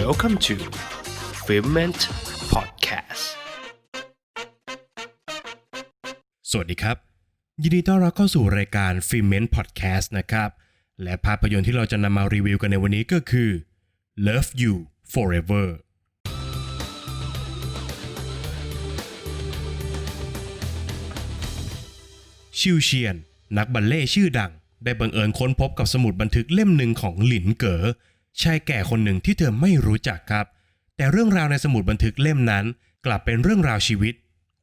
Welcome to f i l m e n t Podcast สวัสดีครับ ยินดีต้อนรับเข้าสู่รายการ f i l m e n t Podcast นะครับ และภาพยนตร์ที่เราจะนำมารีวิวกันในวันนี้ก็คือ Love You Forever ชิวเชียน นักบัลเล่ชื่อดัง ได้บังเอิญค้นพบกับสมุดบันทึกเล่มหนึ่งของหลินเก๋อ ชายแก่คนหนึ่งที่เธอไม่รู้จักครับ แต่เรื่องราวในสมุดบันทึกเล่มนั้น กลับเป็นเรื่องราวชีวิต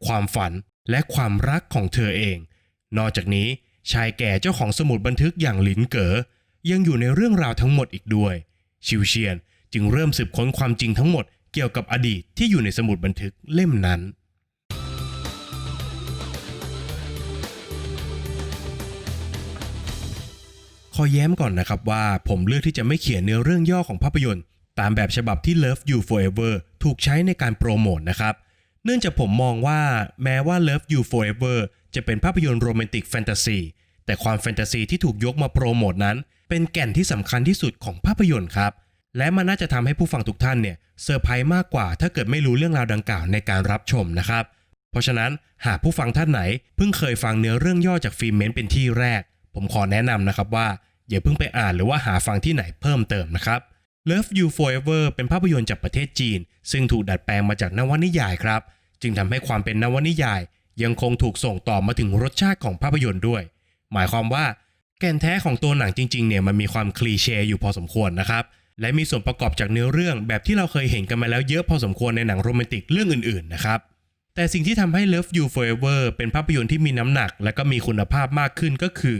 ความฝันและความรักของเธอเอง นอกจากนี้ชายแก่เจ้าของสมุดบันทึกอย่างหลินเก๋อยังอยู่ในเรื่องราวทั้งหมดอีกด้วย ชิวเชียนจึงเริ่มสืบค้นความจริงทั้งหมดเกี่ยวกับอดีตที่อยู่ในสมุดบันทึกเล่มนั้น อแย้มก่อนนะครับว่าผมเลือกที่จะไม่เขียนเนื้อเรื่องย่อของภาพยนตร์ ตามแบบฉบับที่ Love You Forever ถูกใช้ในการโปรโมทนะครับ เนื่องจากผมมองว่าแม้ว่า Love You Forever จะเป็นภาพยนตร์โรแมนติกแฟนตาซีแต่ความแฟนตาซีที่ถูกยกมาโปรโมทนั้น เป็นแก่นที่สำคัญที่สุดของภาพยนตร์ครับและมันน่าจะทำให้ผู้ฟังทุกท่านเนี่ยเซอร์ไพรส์มากกว่า ถ้าเกิดไม่รู้เรื่องราวดังกล่าวในการรับชมนะครับ เพราะฉะนั้นหากผู้ฟังท่านไหน เพิ่งเคยฟังเนื้อเรื่องย่อจากฟิล์มเมนต์เป็นที่แรก ผมขอแนะนำนะครับว่า อย่าเพิ่งไปอ่านหรือว่าหาฟังที่ไหนเพิ่มเติมนะครับ Love You Forever เป็นภาพยนตร์จากประเทศจีน ซึ่งถูกดัดแปลงมาจากนวนิยายครับ จึงทำให้ความเป็นนวนิยาย ยังคงถูกส่งต่อมาถึงรสชาติของภาพยนตร์ด้วย หมายความว่าแก่นแท้ของตัวหนังจริงๆเนี่ยมันมีความคลีเช่อยู่พอสมควรนะครับ และมีส่วนประกอบจากเนื้อเรื่องแบบที่เราเคยเห็นกันมาแล้วเยอะพอสมควรในหนังโรแมนติกเรื่องอื่นๆนะครับแต่สิ่งที่ทำให้ Love You Forever เป็นภาพยนตร์ที่มีน้ำหนัก และก็มีคุณภาพมากขึ้นก็คือ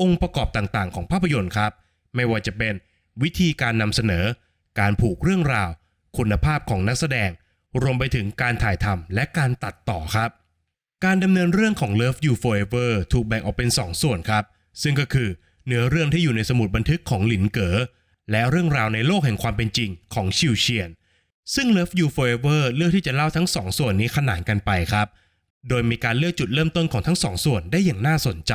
องค์ประกอบต่างๆ ของภาพยนตร์ครับ ไม่ว่าจะเป็นวิธีการนำเสนอ การผูกเรื่องราว คุณภาพของนักแสดง รวมไปถึงการถ่ายทำและการตัดต่อครับ การดำเนินเรื่องของ Love You Forever ถูกแบ่งออกเป็น 2ส่วนครับ ซึ่งก็คือเนื้อเรื่องที่อยู่ในสมุดบันทึกของหลินเก๋อและเรื่องราวในโลกแห่งความเป็นจริงของชิวเชียน ซึ่ง Love You Forever เลือกที่จะเล่าทั้งสองส่วนนี้ขนานกันไปครับ โดยมีการเลือกจุดเริ่มต้นของทั้งสองส่วนได้อย่างน่าสนใจ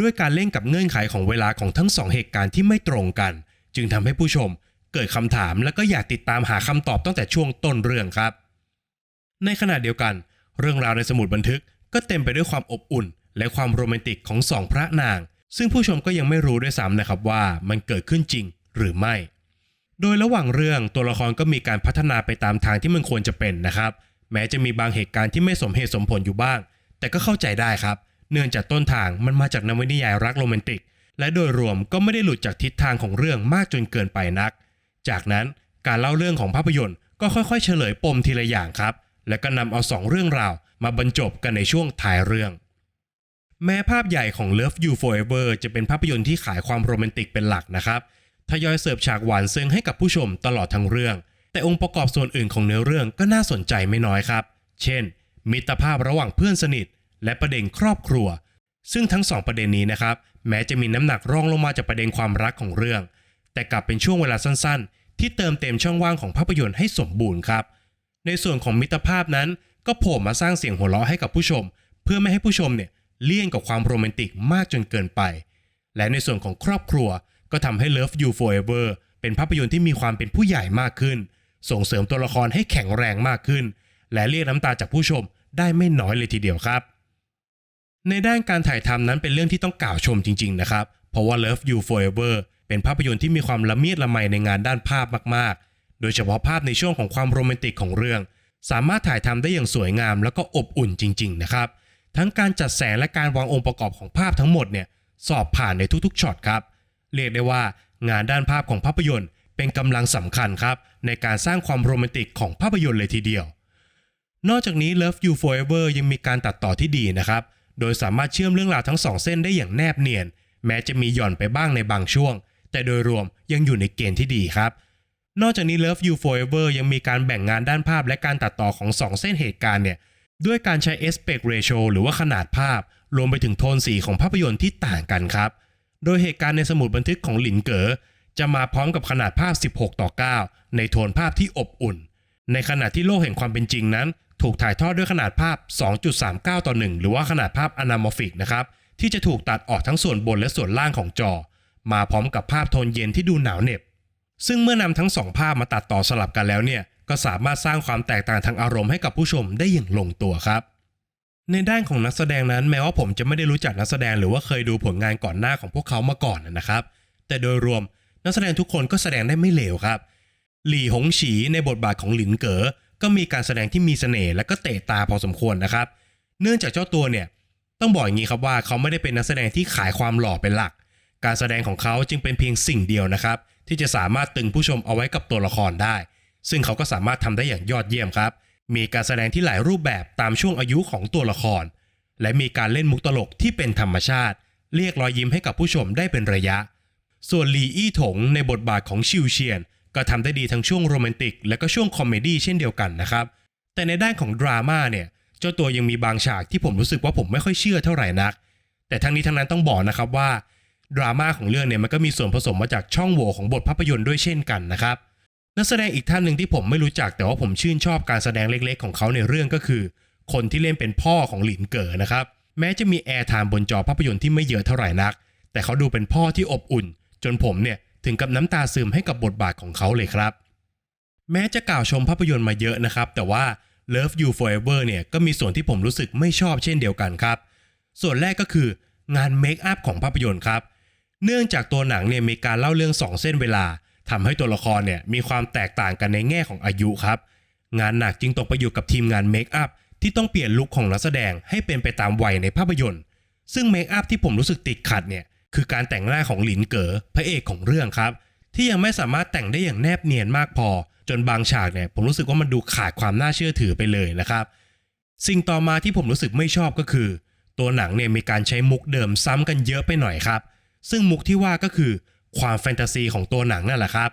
ด้วยการเล่นกับเงื่อนไขของเวลาของทั้งสองเหตุการณ์ที่ไม่ตรงกัน จึงทำให้ผู้ชมเกิดคำถามและก็อยากติดตามหาคำตอบตั้งแต่ช่วงต้นเรื่องครับ ในขณะเดียวกัน เรื่องราวในสมุดบันทึกก็เต็มไปด้วยความอบอุ่น และความโรแมนติกของสองพระนาง ซึ่งผู้ชมก็ยังไม่รู้ด้วยซ้ำนะครับว่ามันเกิดขึ้นจริงหรือไม่ โดยระหว่างเรื่องตัวละครก็มีการพัฒนาไปตามทางที่มันควรจะเป็นนะครับ แม้จะมีบางเหตุการณ์ที่ไม่สมเหตุสมผลอยู่บ้าง แต่ก็เข้าใจได้ครับเเนื่องจากต้นทางมันมาจากนวนิยายรักโรแมนติก และโดยรวมก็ไม่ได้หลุดจากทิศทางของเรื่องมากจนเกินไปนัก จากนั้นการเล่าเรื่องของภาพยนตร์ก็ค่อยๆ เฉลยปมทีละอย่างครับ และก็นำเอาสองเรื่องราวมาบรรจบกันในช่วงท้ายเรื่อง แม้ภาพใหญ่ของ Love You Forever จะเป็นภาพยนตร์ที่ขายความโรแมนติกเป็นหลักนะครับทยอยเสิร์ฟฉากหวานซึ้งให้กับผู้ชมตลอดทั้งเรื่อง แต่องค์ประกอบส่วนอื่นของเนื้อเรื่องก็น่าสนใจไม่น้อยครับ เช่น มิตรภาพระหว่างเพื่อนสนิท และประเด็นครอบครัว ซึ่งทั้งสองประเด็นนี้นะครับ แม้จะมีน้ำหนักรองลงมาจากประเด็นความรักของเรื่อง แต่กลับเป็นช่วงเวลาสั้นๆ ที่เติมเต็มช่องว่างของภาพยนตร์ให้สมบูรณ์ครับ ในส่วนของมิตรภาพนั้น ก็โผล่มาสร้างเสียงหัวเราะให้กับผู้ชม เพื่อไม่ให้ผู้ชมเนี่ยเลี่ยงกับความโรแมนติกมากจนเกินไป และในส่วนของครอบครัวก็ทำให้ Love You Forever เป็นภาพยนตร์ที่มีความเป็นผู้ใหญ่มากขึ้น ส่งเสริมตัวละครให้แข็งแรงมากขึ้น และเรียกน้ำตาจากผู้ชมได้ไม่น้อยเลยทีเดียวครับ ในด้านการถ่ายทำนั้นเป็นเรื่องที่ต้องกล่าวชมจริง ๆ นะครับ เพราะว่า Love You Forever เป็นภาพยนตร์ที่มีความละเมียดละไมในงานด้านภาพมากๆ โดยเฉพาะภาพในช่วงของความโรแมนติกของเรื่อง สามารถถ่ายทำได้อย่างสวยงามแล้วก็อบอุ่นจริง ๆ นะครับ ทั้งการจัดแสงและการวางองค์ประกอบของภาพทั้งหมดเนี่ยสอบผ่านในทุกๆช็อตครับ เรียกได้ว่างานด้านภาพของภาพยนตร์ เป็นกำลังสำคัญครับ ในการสร้างความโรแมนติกของภาพยนตร์เลยทีเดียวนอกจากนี้ Love You Forever ยังมีการตัดต่อที่ดีนะครับ โดยสามารถเชื่อมเรื่องราวทั้งสองเส้นได้อย่างแนบเนียน แม้จะมีหย่อนไปบ้างในบางช่วง แต่โดยรวมยังอยู่ในเกณฑ์ที่ดีครับ นอกจากนี้ Love You Forever ยังมีการแบ่งงานด้านภาพและการตัดต่อของสองเส้นเหตุการณ์เนี่ยด้วยการใช้ aspect ratio หรือว่าขนาดภาพ รวมไปถึงโทนสีของภาพยนตร์ที่ต่างกันครับ โดยเหตุการณ์ในสมุดบันทึกของหลินเก๋อจะมาพร้อมกับขนาดภาพ 16 ต่อ 9 ในโทนภาพที่อบอุ่น ในขณะที่โลกแห่งความเป็นจริงนั้น ถูกถ่ายทอดด้วยขนาดภาพ 2.39 ต่อ 1 หรือว่าขนาดภาพ anamorphic นะครับ ที่จะถูกตัดออกทั้งส่วนบนและส่วนล่างของจอ มาพร้อมกับภาพโทนเย็นที่ดูหนาวเหน็บ ซึ่งเมื่อนำทั้งสองภาพมาตัดต่อสลับกันแล้วเนี่ย ก็สามารถสร้างความแตกต่างทางอารมณ์ให้กับผู้ชมได้อย่างลงตัวครับ ในด้านของนักแสดงนั้นแม้ว่าผมจะไม่ได้รู้จักนักแสดงหรือว่าเคยดูผลงานก่อนหน้าของพวกเขามาก่อนนะครับ แต่โดยรวมนักแสดงทุกคนก็แสดงได้ไม่เลวครับ หลี่หงฉีในบทบาทของหลินเก๋อ ก็มีการแสดงที่มีเสน่ห์และก็เตะตาพอสมควรนะครับ เนื่องจากเจ้าตัวเนี่ยต้องบอกอย่างนี้ครับว่าเขาไม่ได้เป็นนักแสดงที่ขายความหล่อเป็นหลัก การแสดงของเขาจึงเป็นเพียงสิ่งเดียวนะครับ ที่จะสามารถตึงผู้ชมเอาไว้กับตัวละครได้ ซึ่งเขาก็สามารถทำได้อย่างยอดเยี่ยมครับ มีการแสดงที่หลายรูปแบบตามช่วงอายุของตัวละคร และมีการเล่นมุกตลกที่เป็นธรรมชาติ เรียกรอยยิ้มให้กับผู้ชมได้เป็นระยะ ส่วนหลีอี้ถงในบทบาทของชิวเชียน ก็ทำได้ดีทั้งช่วงโรแมนติก และก็ช่วงคอมเมดี้เช่นเดียวกันนะครับ แต่ในด้านของดราม่าเนี่ยเจ้าตัวยังมีบางฉากที่ผมรู้สึกว่าผมไม่ค่อยเชื่อเท่าไหร่นัก แต่ทั้งนี้ทั้งนั้นต้องบอกนะครับว่าดราม่าของเรื่องเนี่ยมันก็มีส่วนผสมมาจากช่องโหว่ของบทภาพยนตร์ด้วยเช่นกันนะครับนักแสดงอีกท่านหนึ่งที่ผมไม่รู้จักแต่ว่าผมชื่นชอบการแสดงเล็กๆ ของเขาในเรื่องก็คือ คนที่เล่นเป็นพ่อของหลินเก๋อนะครับแม้จะมีแอร์ไทม์บนจอภาพยนตร์ที่ไม่เยอะเท่าไหร่นัก แต่เขาดูเป็นพ่อที่อบอุ่น จนผมเนี่ย ถึงกับน้ำตาซึมให้กับบทบาทของเขาเลยครับ แม้จะกล่าวชมภาพยนตร์มาเยอะนะครับ แต่ว่า Love You Forever เนี่ยก็มีส่วนที่ผมรู้สึกไม่ชอบเช่นเดียวกันครับ ส่วนแรกก็คืองานเมคอัพของภาพยนตร์ครับ เนื่องจากตัวหนังเนี่ยมีการเล่าเรื่องสองเส้นเวลาทำให้ตัวละครเนี่ยมีความแตกต่างกันในแง่ของอายุครับ งานหนักจึงตกไปอยู่กับทีมงานเมคอัพที่ต้องเปลี่ยนลุคของนักแสดงให้เป็นไปตามวัยในภาพยนตร์ ซึ่งเมคอัพที่ผมรู้สึกติดขัดเนี่ย คือการแต่งหน้าของหลินเก๋อพระเอกของเรื่องครับ ที่ยังไม่สามารถแต่งได้อย่างแนบเนียนมากพอ จนบางฉากเนี่ยผมรู้สึกว่ามันดูขาดความน่าเชื่อถือไปเลยนะครับสิ่งต่อมาที่ผมรู้สึกไม่ชอบก็คือ ตัวหนังเนี่ยมีการใช้มุกเดิมซ้ำกันเยอะไปหน่อยครับ ซึ่งมุกที่ว่าก็คือความแฟนตาซีของตัวหนังนั่นแหละครับ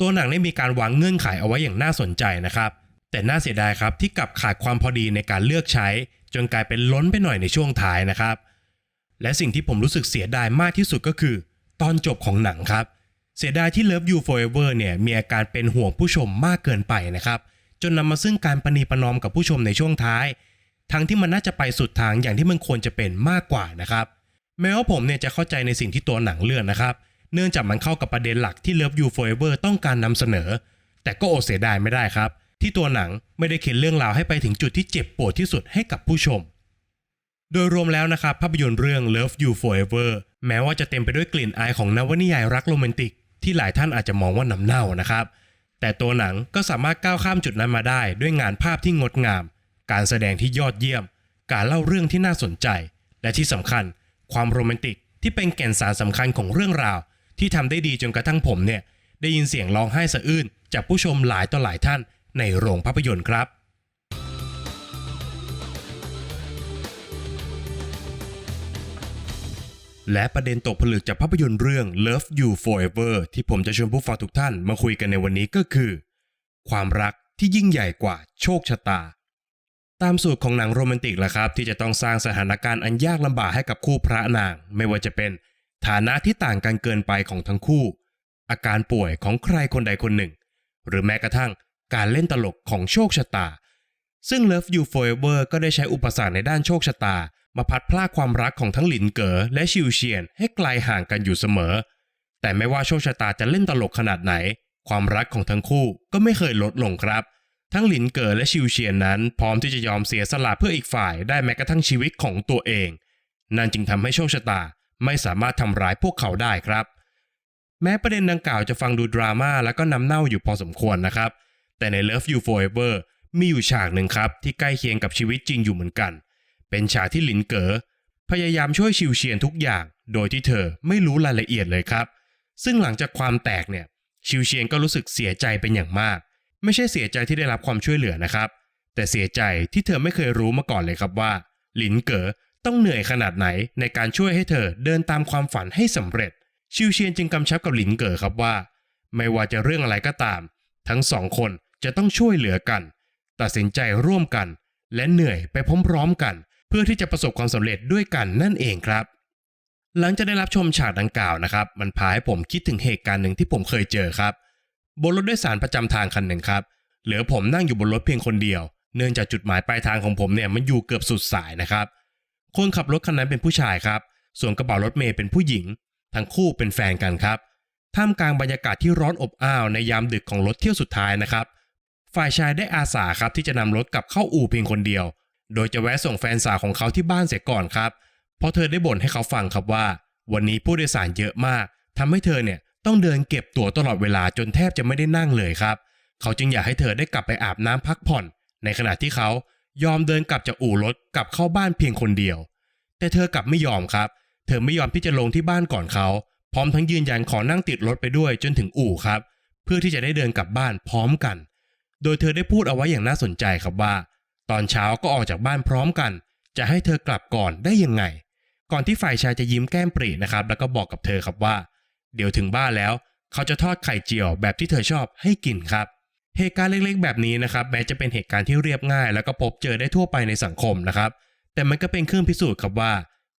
ตัวหนังได้มีการวางเงื่อนไขเอาไว้อย่างน่าสนใจนะครับ แต่น่าเสียดายครับที่กลับขาดความพอดีในการเลือกใช้ จนกลายเป็นล้นไปหน่อยในช่วงท้ายนะครับ และสิ่งที่ผมรู้สึกเสียดายมากที่สุดก็คือ ตอนจบของหนังครับ เสียดายที่ Love You Forever เนี่ยมีอาการเป็นห่วงผู้ชมมากเกินไปนะครับ จนนำมาซึ่งการประนีประนอมกับผู้ชมในช่วงท้าย ทั้งที่มันน่าจะไปสุดทางอย่างที่มันควรจะเป็นมากกว่านะครับแม้ว่าผมเนี่ยจะเข้าใจในสิ่งที่ตัวหนังเลือกนะครับ เนื่องจากมันเข้ากับประเด็นหลักที่ Love You Forever ต้องการนำเสนอ แต่ก็อดเสียดายไม่ได้ครับ ที่ตัวหนังไม่ได้เขียนเรื่องราวให้ไปถึงจุดที่เจ็บปวดที่สุดให้กับผู้ชม โดยรวมแล้วนะครับภาพยนตร์เรื่อง Love You Forever แม้ว่าจะเต็มไปด้วยกลิ่นอายของนวนิยายรักโรแมนติก ที่หลายท่านอาจจะมองว่าน้ำเน่านะครับ แต่ตัวหนังก็สามารถก้าวข้ามจุดนั้นมาได้ ด้วยงานภาพที่งดงาม การแสดงที่ยอดเยี่ยม การเล่าเรื่องที่น่าสนใจ และที่สำคัญ ความโรแมนติกที่เป็นแก่นสารสำคัญของเรื่องราว ที่ทำได้ดีจนกระทั่งผมเนี่ยได้ยินเสียงร้องไห้สะอื้นจากผู้ชมหลายต่อหลายท่านในโรงภาพยนตร์ครับ และประเด็นตกผลึกจากภาพยนตร์เรื่อง Love You Forever ที่ผมจะชวนผู้ฟังทุกท่านมาคุยกันในวันนี้ก็คือ ความรักที่ยิ่งใหญ่กว่าโชคชะตา ตามสูตรของหนังโรแมนติกละครับ ที่จะต้องสร้างสถานการณ์อันยากลำบากให้กับคู่พระนาง ไม่ว่าจะเป็นฐานะที่ต่างกันเกินไปของทั้งคู่ อาการป่วยของใครคนใดคนหนึ่ง หรือแม้กระทั่งการเล่นตลกของโชคชะตา ซึ่ง Love You Forever ก็ได้ใช้อุปสรรคในด้านโชคชะตา มาพัดพลากความรักของทั้งหลินเก๋อและชิวเชียนให้ไกลห่างกันอยู่เสมอ แต่ไม่ว่าโชคชะตาจะเล่นตลกขนาดไหน ความรักของทั้งคู่ก็ไม่เคยลดลงครับ ทั้งหลินเก๋อและชิวเชียนนั้น พร้อมที่จะยอมเสียสละเพื่ออีกฝ่ายได้แม้กระทั่งชีวิตของตัวเอง นั่นจึงทำให้โชคชะตาไม่สามารถทำร้ายพวกเขาได้ครับ แม้ประเด็นดังกล่าวจะฟังดูดราม่าและก็น้ำเน่าอยู่พอสมควรนะครับ แต่ใน Love You Forever มีอยู่ฉากหนึ่งครับที่ใกล้เคียงกับชีวิตจริงอยู่เหมือนกัน เป็นฉากที่หลินเก๋อพยายามช่วยชิวเชียนทุกอย่าง โดยที่เธอไม่รู้รายละเอียดเลยครับ ซึ่งหลังจากความแตกเนี่ยชิวเชียนก็รู้สึกเสียใจเป็นอย่างมาก ไม่ใช่เสียใจที่ได้รับความช่วยเหลือนะครับ แต่เสียใจที่เธอไม่เคยรู้มาก่อนเลยครับว่า หลินเก๋อต้องเหนื่อยขนาดไหนในการช่วยให้เธอเดินตามความฝันให้สำเร็จ ชิวเชียนจึงกำชับกับหลินเก๋อครับว่า ไม่ว่าจะเรื่องอะไรก็ตาม ทั้งสองคนจะต้องช่วยเหลือกัน ตัดสินใจร่วมกัน และเหนื่อยไปพร้อมๆกันเพื่อที่จะประสบความสำเร็จด้วยกันนั่นเองครับ หลังจากได้รับชมฉากดังกล่าวนะครับ มันพาให้ผมคิดถึงเหตุการณ์หนึ่งที่ผมเคยเจอครับ บนรถโดยสารประจำทางคันหนึ่งครับ เหลือผมนั่งอยู่บนรถเพียงคนเดียว เนื่องจากจุดหมายปลายทางของผมเนี่ยมันอยู่เกือบสุดสายนะครับ คนขับรถคันนั้นเป็นผู้ชายครับ ส่วนกระเป๋ารถเมย์เป็นผู้หญิง ทั้งคู่เป็นแฟนกันครับ ท่ามกลางบรรยากาศที่ร้อนอบอ้าวในยามดึกของรถเที่ยวสุดท้ายนะครับ ฝ่ายชายได้อาสาครับที่จะนำรถกลับเข้าอู่เพียงคนเดียว โดยจะแวะส่งแฟนสาวของเขาที่บ้านเสียก่อนครับ เพราะเธอได้บ่นให้เขาฟังครับว่า วันนี้ผู้โดยสารเยอะมากทำให้เธอเนี่ยต้องเดินเก็บตั๋วตลอดเวลาจนแทบจะไม่ได้นั่งเลยครับ เขาจึงอยากให้เธอได้กลับไปอาบน้ำพักผ่อน ในขณะที่เขายอมเดินกลับจากอู่รถกลับเข้าบ้านเพียงคนเดียว แต่เธอกลับไม่ยอมครับ เธอไม่ยอมที่จะลงที่บ้านก่อนเขา พร้อมทั้งยืนยันขอนั่งติดรถไปด้วยจนถึงอู่ครับ เพื่อที่จะได้เดินกลับบ้านพร้อมกัน โดยเธอได้พูดเอาไว้อย่างน่าสนใจครับว่า ตอนเช้าก็ออกจากบ้านพร้อมกัน จะให้เธอกลับก่อนได้ยังไง ก่อนที่ฝ่ายชายจะยิ้มแก้มปรีนะครับ แล้วก็บอกกับเธอครับว่า เดี๋ยวถึงบ้านแล้ว เขาจะทอดไข่เจียวแบบที่เธอชอบให้กินครับเหตุการณ์เล็กๆ แบบนี้นะครับแม้จะเป็นเหตุการณ์ที่เรียบง่าย แล้วก็พบเจอได้ทั่วไปในสังคมนะครับ แต่มันก็เป็นเครื่องพิสูจน์ครับว่า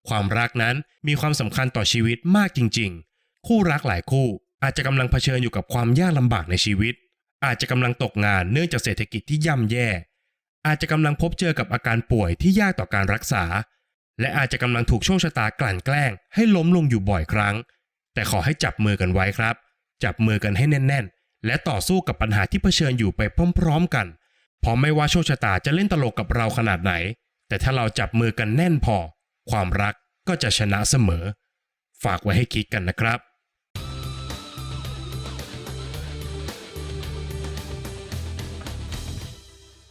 ความรักนั้นมีความสำคัญต่อชีวิตมากจริง ๆ คู่รักหลายคู่อาจจะกำลังเผชิญอยู่กับความยากลำบากในชีวิต อาจจะกำลังตกงานเนื่องจากเศรษฐกิจที่ย่ำแย่ อาจจะกำลังพบเจอกับอาการป่วยที่ยากต่อการรักษา และอาจจะกำลังถูกโชคชะตากลั่นแกล้ง ให้ล้มลงอยู่บ่อยครั้ง แต่ขอให้จับมือกันไว้ครับ จับมือกันให้แน่น ๆ และต่อสู้กับปัญหาที่เผชิญอยู่ไปพร้อม ๆ กันเพราะไม่ว่าโชคชะตาจะเล่นตลกกับเราขนาดไหน แต่ถ้าเราจับมือกันแน่นพอ ความรักก็จะชนะเสมอ ฝากไว้ให้คิดกันนะครับ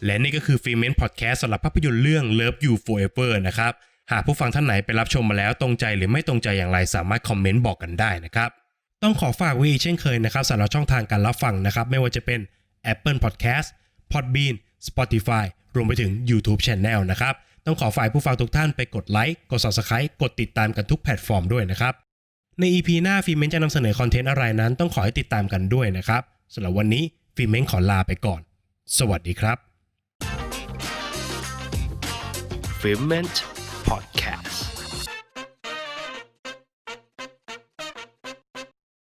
และนี่ก็คือฟิเมนพอดแคสต์สำหรับภาพยนตร์เรื่อง Love You Forever นะครับ หากผู้ฟังท่านไหนไปรับชมมาแล้วตรงใจหรือไม่ตรงใจอย่างไรสามารถคอมเมนต์บอกกันได้นะครับ ต้องขอฝากไว้อีเช่นเคยนะครับสำหรับช่องทางการรับฟังนะครับ ไม่ว่าจะเป็น Apple Podcast Podbean Spotify รวมไปถึง YouTube Channel นะครับ ต้องขอฝ่ายผู้ฟังทุกท่านไปกดไลค์ กด Subscribe กดติดตามกันทุกแพลตฟอร์มด้วยนะครับ ใน EP หน้าฟิเมนจะนำเสนอคอนเทนต์อะไรนั้น ต้องขอให้ติดตามกันด้วยนะครับสำหรับวันนี้ฟิเมนขอลาไปก่อน สวัสดีครับ Movement.